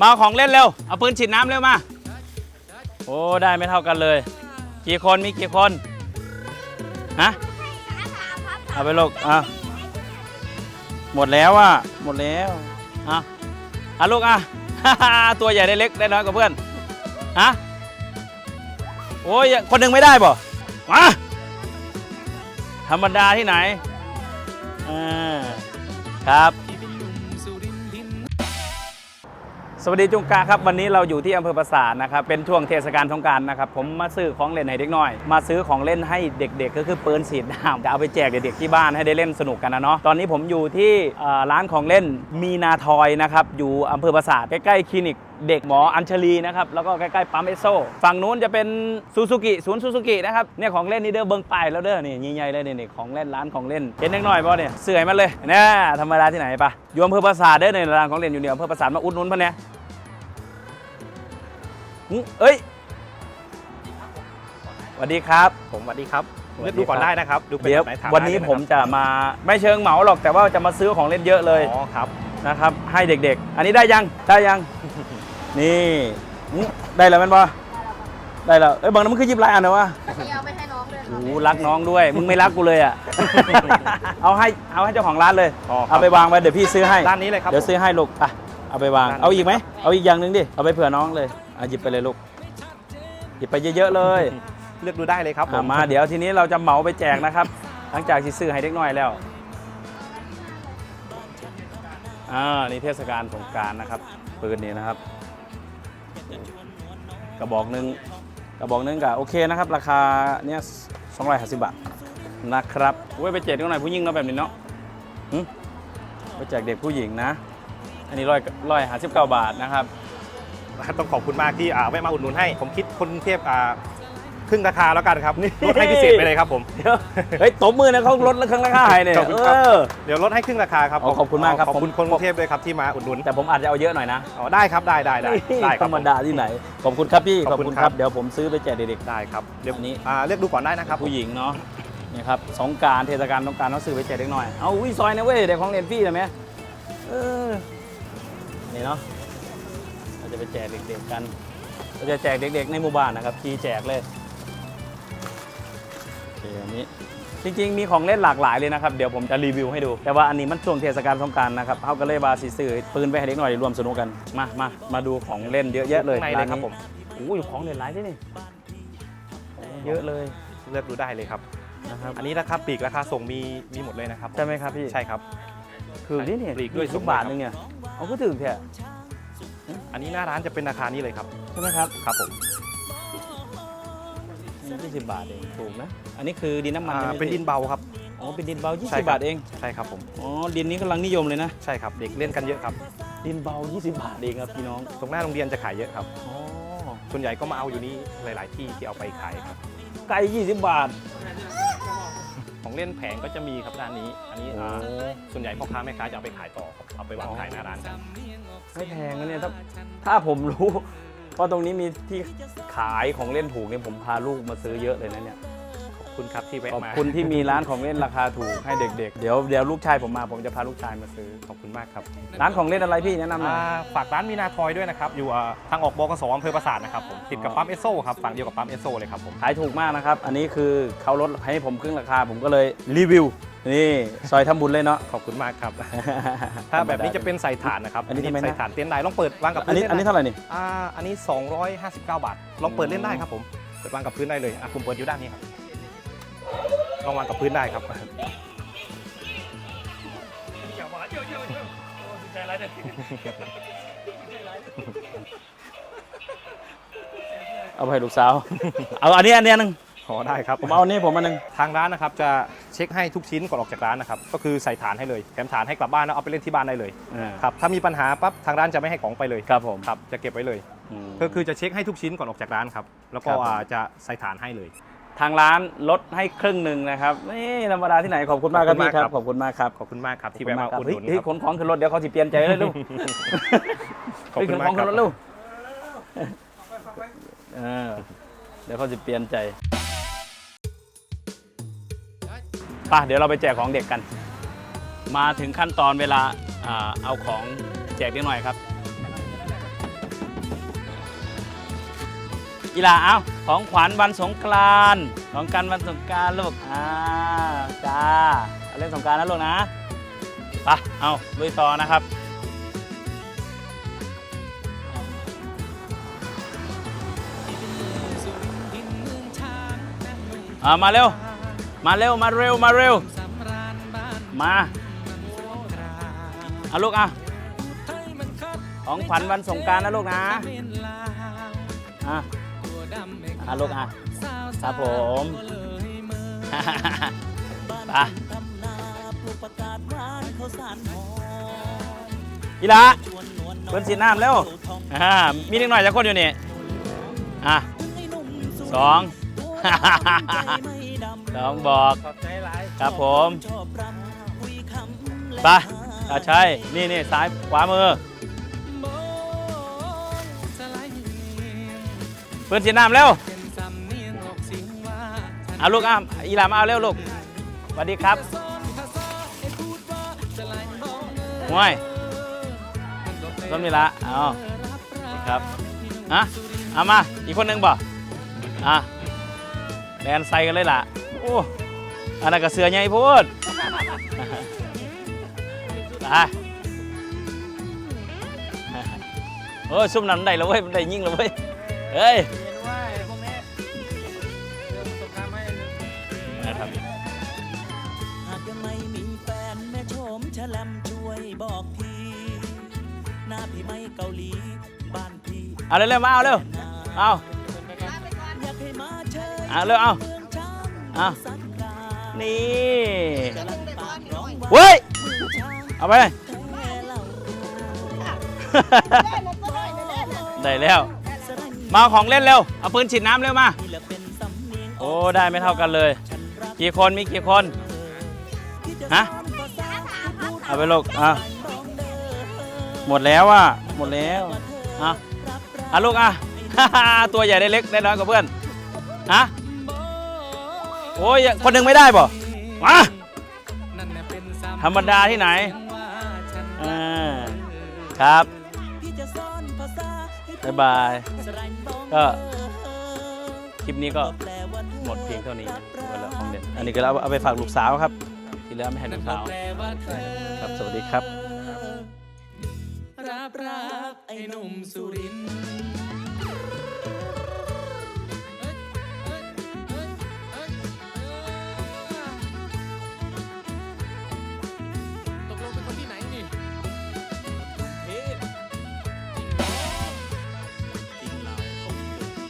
มาของเล่นเร็ว เอาปืนฉีดน้ำเร็วมา โอ้ ได้ไม่เท่ากันเลย กี่คนมีกี่คน ฮะ เอาไปลูกอะหมดแล้วอะ หมดแล้ว อะอะลูกอะ ตัวใหญ่ได้เล็กได้น้อยกว่าเพื่อน ฮะ โอ้ย คนหนึ่งไม่ได้ป่มาธรรมดาที่ไหนอ่าครับ สวัสดีจุงกาครับวันนี้เราอยู่ที่อำเภอปราสาทนะครับเป็นช่วงเทศกาลสงการนะครับผมมาซื้อของเล่นให้เด็กน้อย มาซื้อของเล่นให้เด็กๆ ก็คือปืนสีดน้ำจะเอาไปแจกเด็กๆที่บ้านให้ได้เล่นสนุกกันนะเนาะตอนนี้ผมอยู่ที่ร้านของเล่นมีนาทอยนะครับอยู่อำเภอปราสาทใกล้ๆคลินิกเด็กหมออัญชลีนะครับแล้วก็ใกล้ๆปั๊มเอสโซฝั่งนู้นจะเป็นซูซูกิศูนย์ซูซูกินะครับเนี่ยของเล่นนี่เด้อเบิ้งไปายแล้วเด้อนี่ใหญ่ๆเลยนี่ของเล่นร้านของเล่นเห็นเล็กน้อยป่ะเนี่ยเสื่อยมันเลยเนี่ยธรรมดาที่ไหนปะอยู่อำเภอปราสาทเด้อในร้านของเล่นอยู่เนี่ยอำเภอปราสาทมาอุดหนุนปะเนี่ย หึเอ้ยสวัสดีครับ ผมสวัสดีครับสวัสดีเลือกดูก่อนครับได้นะครับ ดูเป็นเดี๋ยวแบบไหนถามวันนี้ได้เลยะผมจะมาไม่เชิงเหมาหรอกแต่ว่าจะมาซื้อของเล่นเยอะเลยอ๋อครับ นะครับ ให้เด็กๆ อันนี้ได้ยังได้ยัง นี่หึได้แล้วแมันปะได้แล้วเอ้ยบางน้ำมันคือหยิบหลายอันนะวะนี่เอาไปให้น้องด้วยคโอ้รับโหรักน้องด้วย มึงไม่รักกูเลยอะ เอาให้เอาให้เจ้าของร้านเลยอ๋อครับ เอาไปวางไว้เดี๋ยวพี่ซื้อให้ ด้านนี้เลยครับ เดี๋ยวซื้อให้ลูกอะเอาไปวางด้านนี้เอาอีกไหม เอาอีกอย่างหนึ่งดิ เอาไปเผื่อน้องเลย อะหยิบไปเลยลูก หยิบไปเยอะๆเลยเลือกดูได้เลยครับผอะมาเดี๋ยวทีนี้เราจะเหมาไปแจกนะครับ หลังจากที่ซื้อให้เด็กน้อยแล้วอ่านี่เทศกาลสงกรารนะครับปืนนี้นะครับ กระบอกหนึ่งกระบอกหนึงก็โอเคนะครับ ราคาเนี่ย250บาทนะครับเว้ยไปแจกเด็กน้อยผู้หญิงเนาะแบบนี้เนาะหึไปแจกเด็กผู้หญิงนะ อันนี้ร้อยร้อยห้าสิบเก้าบาทนะครับ ต้องขอบคุณมากที่อ่าแวะมาอุดหนุนให้ ผมคิดคนกรุงเทพอ่าครึ่งราคาแล้วกันครับลดให้พิเศษไปเลยครับผมเดี๋ยวเฮ้ยตบมือนะเขาลดเครื่องราคาให้เนี่ยขอบคุณเอครับอเดี๋ยวลดให้ครึ่งราคาครับอ๋อขอบคุณมากครับขอบคุณผมคนกรุงเทพด้วยครับที่มาอุดหนุนแต่ผมอาจจะเอาเยอะหน่อยนะอ๋อได้ครับได้ได้ได้ได้คธรัรบรมดาที่ไหนขอบคุณครับพี่ขขออบบคุคุณณคครัรับบเดี๋ยวผมซื้อไปแจกเด็กได้ครับเดี๋ยวอันนี้อ่าเลือกดูก่อนได้นะครับๆผู้หญิงเนาะนี่ครับสงกรารเทศกาลสงกรารต้องซื้อไปแจกเด็กหน่อยเอาวิซอยนะเว้ยเด็กของเรียนฟรี่นะแม่เออนี่เนาะ เราจะไปแจกเด็กๆกันเราจะแจกเด็กๆในหมู่บ้านนะครับขี่แจกเลยโอเคอันนี้จริงๆ มีของเล่นหลากหลายเลยนะครับ เดี๋ยวผมจะรีวิวให้ดู แต่ว่าอันนี้มันช่วงเทศกาลสงกรารนะครับเขาก็เลยบาสีสื่อปืนไปให้เด็กหน่อยรวมสนุกกัน มา มา มาดูของเล่นเยอะแยะเลยในเลยครับผมโอ้ยของเล่นหลายด้วยนี่ เยอะเลย เลือกดูได้เลยครับ นะครับ อันนี้ราคาปลีกราคาส่งมีมีหมดเลยนะครับ ใช่ไหมครับพี่ ใช่ครับ คือนี่เนี่ยปลีกด้วยทุกบาทนึงเนี่ย เอาก็ถึงแท้ อันนี้หน้าร้านจะเป็นราคานี้เลยครับใช่ไหมครับครับผมยี่สิบบาทเองถูกนะ อันนี้คือดินน้ำมันอ่าใช่ไหมเป็นดินเบาครับ อ๋อเป็นดินเบาใช่20ครับ บาทเองใช่ครับผมอ๋อดินนี้กำลังนิยมเลยนะ ใช่ครับเด็กเล่นกันเยอะครับ ดินเบา 20 บาทเองครับพี่น้องตรงหน้าโรงเรียนจะขายเยอะครับ อ๋อส่วนใหญ่ก็มาเอาอยู่นี่หลาย ๆ ที่ที่เอาไปขายครับ ไก่20 บาทของเล่นแผงก็จะมีครับด้านนี้ อันนี้อ่าโอ้ส่วนใหญ่พ่อค้าแม่ค้าจะเอาไปขายต่อครับเอาไปวางขายหน้าร้านกัน ไม่แพงนะเนี่ยถ้าถ้าผมรู้ว่าตรงนี้มีที่ขายของเล่นถูกเนี่ยผมพาลูกมาซื้อเยอะเลยนะเนี่ย คุณครับที่แวะขอบมาคุณที่มีร้านของเล่นราคาถูกให้เด็กๆ เดี๋ยวเดี๋ยวลูกชายผมมาผมจะพาลูกชายมาซื้อ ขอบคุณมากครับร้านของเล่นอะไรพี่แนะนำหน่อย อ่าฝากร้านมีนาทอยด้วยนะครับ อยู่อ่าทางออกบกสอำเภอปราสาทนะครับผมติดกับปั๊มเอสโซครับฝั่งเดียวกับปั๊มเอสโซเลยครับผม ขายถูกมากนะครับ อันนี้คือเขาลดให้ผมครึ่งราคา ผมก็เลยรีวิว นี่ซอยทำบุญเลยเนาะ ขอบคุณมากครับ ถ้าแบบนี้จะเป็นใส่ถ่านนะครับอันนี้ทำไมนะ ใส่ถ่านเต้นได้ลองเปิดวางกับอันพื้นนี้เล่นอันนี้ได้เท่าไหร่นี่ อ่าอันนี้ 259 บาท ลองเปิดเล่นได้ครับผม เปิดวางกับพื้นได้เลยอะคุณเปิดอยู่ด้านนี้ครับ ลองวางกับพื้นได้ครับเอาไปให้ลูกสาว เอาอันนี้อันนี้อันหนึงขอได้ครับผมเอาอันนี้ผมอันหนึงทางร้านนะครับจะเช็คให้ทุกชิ้นก่อนออกจากร้านนะครับ ก็คือใส่ฐานให้เลยแถมฐานให้กลับบ้านแล้วเอาไปเล่นที่บ้านได้เลยครับถ้ามีปัญหาปั๊บทางร้านจะไม่ให้ของไปเลยครับผมครับจะเก็บไว้เลยอืมก็คือจะเช็คให้ทุกชิ้นก่อนออกจากร้านครับ แล้วก็ครับผม อ่าจะใส่ฐานให้เลย ทางร้านลดให้ครึ่งหนึ่งนะครับนี่ธรรมดาที่ไหนขอบคุณมากครับขอบคุณพี่มากคครัรับบขอบคุณมากครับขอบคุณมากครับที่ขอบแวะคุณมาอุดหนุนเฮ้ยครับขนของขึ้นรถเดี๋ยวเขาสิเปลี่ยนใจเลยลูกขอบคุณเฮ้ยขนมาขกองครัขึ้บนรถลูกเออเดี๋ยวเขาสิเปลี่ยนใจไป่ะเดี๋ยวเราไปแจกของเด็กกัน มาถึงขั้นตอนเวลาอ่าเอาของแจกเด็กหน่อยครับ อีหลาเอาของขวัญวันสงกรานต์ของกันวันสงกรานต์ลูกอ่าจ้าเล่นสงกรานต์นะลูกนะไปเอาลุยต่อนะครับอ่ามาเร็ว มาเร็ว มาเร็ว มาเร็ว มาเอาลูกอะของขวัญวันสงการนะลูกนะอะ อะลูกอะครับผมไปอีหละเพิ่นสีน้ำเร็วอ่ามีนิดหน่อยจะคนอยู่นี่อะสองสองบอกขอบใจหลายครับผมไปตาชัยนี่นี่ซ้ายขวามือ เพื่อนสีน้ำเร็วเอาลูกอะอีหลามเอาเร็วลูกสวัสดีครับห่วยต้นมีละเอานี่ครับอะเอามา อีกคนหนึ่งบ่อะแลนใส่กันเลยล่ะ โอ้อันนั้นก็เสือใหญ่พูดไปโอ้ยซุ่มนั้นได้แล้วเว้ยมันได้ยิ่งแล้วเว้ย เฮ้ยเรียนว่าพวกนี้เรื่อประสบการณ์ไม่นะครับหากยังไม่มีแฟนแม่โฉมฉลมช่วยบอกทีหน้าพี่ไม่เกาหลีบ้านพี่เอาเร็วๆมาเอาเร็วเอาอยากให้มาเชิญเอาเร็วเอาเอานี่เว้ยเอาไปเล่าได้แล้ว มาเอาของเล่นเร็ว เอาปืนฉีดน้ำเร็วมา โอ้ ได้ไม่เท่ากันเลย กี่คนมีกี่คน ฮะ เอาไปลูกอะหมดแล้วอะ หมดแล้ว อะอะลูกอะ ตัวใหญ่ได้เล็กได้น้อยกว่าเพื่อน ฮะ โอ้ย คนหนึ่งไม่ได้บ่มาธรรมดาที่ไหนอ่าครับ บ๊ายบาย ก็คลิปนี้ก็หมดเพียงเท่านี้ไปแล้วของเด่นอันนี้ก็เอาเอาไปฝากลูกสาวครับ ที่เหลือไม่ให้ลูกสาวครับสวัสดีครับรับรักไอ้หนุ่มสุรินทร์